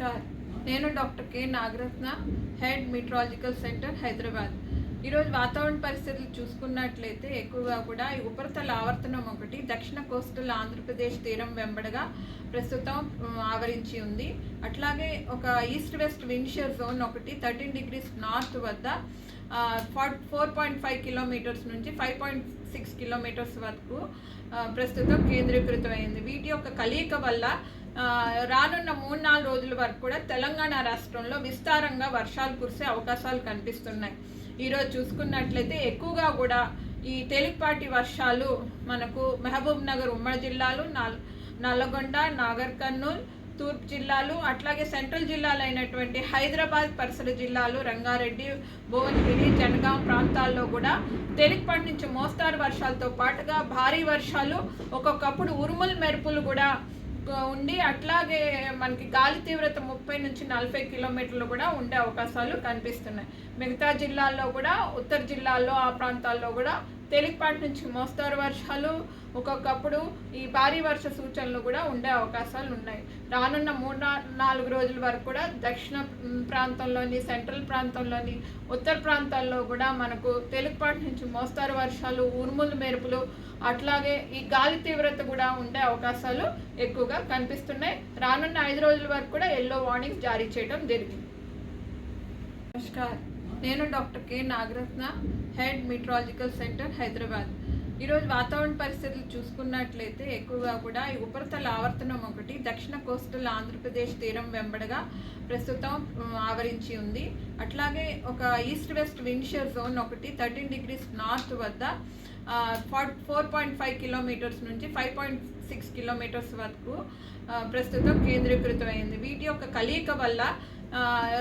నమస్కార్. నేను doctor K. Nagaratna head meteorological centre Hyderabad. ఈరోజు వాతావరణ పరిస్థితులు చూసుకున్నట్లయితే ఎక్కువగా కూడా ఈ ఉపరితల ఆవర్తనం ఒకటి దక్షిణ కోస్టల్ ఆంధ్రప్రదేశ్ తీరం వెంబడగా ప్రస్తుతం ఆవరించి ఉంది. అట్లాగే ఒక east west wind shear zone ఒకటి థర్టీన్ డిగ్రీస్ నార్త్ వద్ద ఫోర్ పాయింట్ ఫైవ్ కిలోమీటర్స్ నుంచి ఫైవ్ పాయింట్ సిక్స్ కిలోమీటర్స్ వరకు ప్రస్తుతం కేంద్రీకృతమైంది. వీటి యొక్క కలయిక వల్ల రానున్న మూడు నాలుగు రోజుల వరకు కూడా తెలంగాణ రాష్ట్రంలో విస్తారంగా వర్షాలు కురిసే అవకాశాలు కనిపిస్తున్నాయి. ఈరోజు చూసుకున్నట్లయితే ఎక్కువగా కూడా ఈ తేలికపాటి వర్షాలు మనకు మహబూబ్ నగర్ ఉమ్మడి జిల్లాలు నల్ నల్లగొండ నాగర్ కర్నూల్ తూర్పు జిల్లాలు అట్లాగే సెంట్రల్ జిల్లాలు అయినటువంటి హైదరాబాద్ పరిసర జిల్లాలు రంగారెడ్డి భువనగిరి జనగాం ప్రాంతాల్లో కూడా తేలికపాటి నుంచి మోస్తారు వర్షాలతో పాటుగా భారీ వర్షాలు ఒక్కొక్కప్పుడు ఉరుములు మెరుపులు కూడా ఉండి అట్లాగే మనకి గాలి తీవ్రత ముప్పై నుంచి నలభై కిలోమీటర్లు కూడా ఉండే అవకాశాలు కనిపిస్తున్నాయి. మిగతా జిల్లాల్లో కూడా ఉత్తర జిల్లాల్లో ఆ ప్రాంతాల్లో కూడా తేలికపాటి నుంచి మోస్తారు వర్షాలు ఒక్కొక్కప్పుడు ఈ భారీ వర్ష సూచనలు కూడా ఉండే అవకాశాలు ఉన్నాయి. రానున్న మూడు నాలుగు రోజుల వరకు కూడా దక్షిణ ప్రాంతంలోని సెంట్రల్ ప్రాంతంలోని ఉత్తర ప్రాంతాల్లో కూడా మనకు తేలికపాటి నుంచి మోస్తారు వర్షాలు ఉరుములు మెరుపులు అట్లాగే ఈ గాలి తీవ్రత కూడా ఉండే అవకాశాలు ఎక్కువగా కనిపిస్తున్నాయి. రానున్న ఐదు రోజుల వరకు కూడా ఎల్లో వార్నింగ్స్ జారీ చేయడం జరిగింది. నమస్కారం. నేను doctor K. Nagaratna head meteorological centre Hyderabad. ఈరోజు వాతావరణ పరిస్థితులు చూసుకున్నట్లయితే ఎక్కువగా కూడా ఈ ఉపరితల ఆవర్తనం ఒకటి దక్షిణ కోస్టల్ ఆంధ్రప్రదేశ్ తీరం వెంబడగా ప్రస్తుతం ఆవరించి ఉంది. అట్లాగే ఒక east west wind shear zone ఒకటి థర్టీన్ డిగ్రీస్ నార్త్ వద్ద ఫోర్ పాయింట్ ఫైవ్ కిలోమీటర్స్ నుంచి ఫైవ్ పాయింట్ సిక్స్ కిలోమీటర్స్ వరకు ప్రస్తుతం కేంద్రీకృతమైంది. వీటి యొక్క కలయిక వల్ల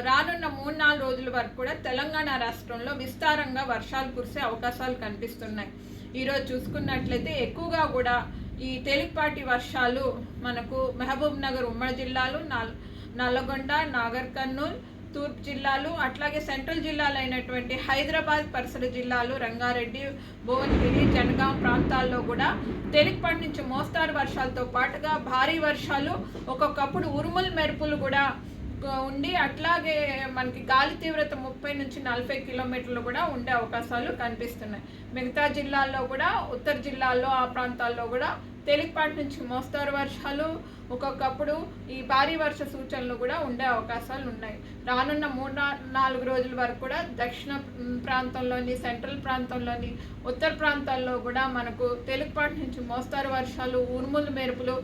రానున్న మూడు నాలుగు రోజుల వరకు కూడా తెలంగాణ రాష్ట్రంలో విస్తారంగా వర్షాలు కురిసే అవకాశాలు కనిపిస్తున్నాయి. ఈరోజు చూసుకున్నట్లయితే ఎక్కువగా కూడా ఈ తేలికపాటి వర్షాలు మనకు మహబూబ్ నగర్ ఉమ్మడి జిల్లాలు నల్ నల్లగొండ నాగర్ కర్నూల్ తూర్పు జిల్లాలు అట్లాగే సెంట్రల్ జిల్లాలు అయినటువంటి హైదరాబాద్ పరిసర జిల్లాలు రంగారెడ్డి భువనగిరి జనగాం ప్రాంతాల్లో కూడా తేలికపాటి నుంచి మోస్తారు వర్షాలతో పాటుగా భారీ వర్షాలు ఒక్కొక్కప్పుడు ఉరుములు మెరుపులు కూడా ఉండి అట్లాగే మనకి గాలి తీవ్రత ముప్పై నుంచి నలభై కిలోమీటర్లు కూడా ఉండే అవకాశాలు కనిపిస్తున్నాయి. మిగతా జిల్లాల్లో కూడా ఉత్తర జిల్లాల్లో ఆ ప్రాంతాల్లో కూడా తేలికపాటి నుంచి మోస్తారు వర్షాలు ఒక్కొక్కప్పుడు ఈ భారీ వర్ష సూచనలు కూడా ఉండే అవకాశాలు ఉన్నాయి. రానున్న మూడు నాలుగు రోజుల వరకు కూడా దక్షిణ ప్రాంతంలోని సెంట్రల్ ప్రాంతంలోని ఉత్తర ప్రాంతాల్లో కూడా మనకు తేలికపాటి నుంచి మోస్తారు వర్షాలు ఉరుములు మెరుపులు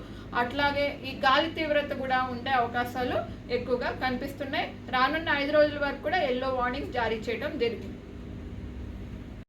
అట్లాగే ఈ గాలి తీవ్రత కూడా ఉండే అవకాశాలు ఎక్కువగా కనిపిస్తున్నాయి. రానున్న ఐదు రోజుల వరకు కూడా ఎల్లో వార్నింగ్స్ జారీ చేయడం జరిగింది.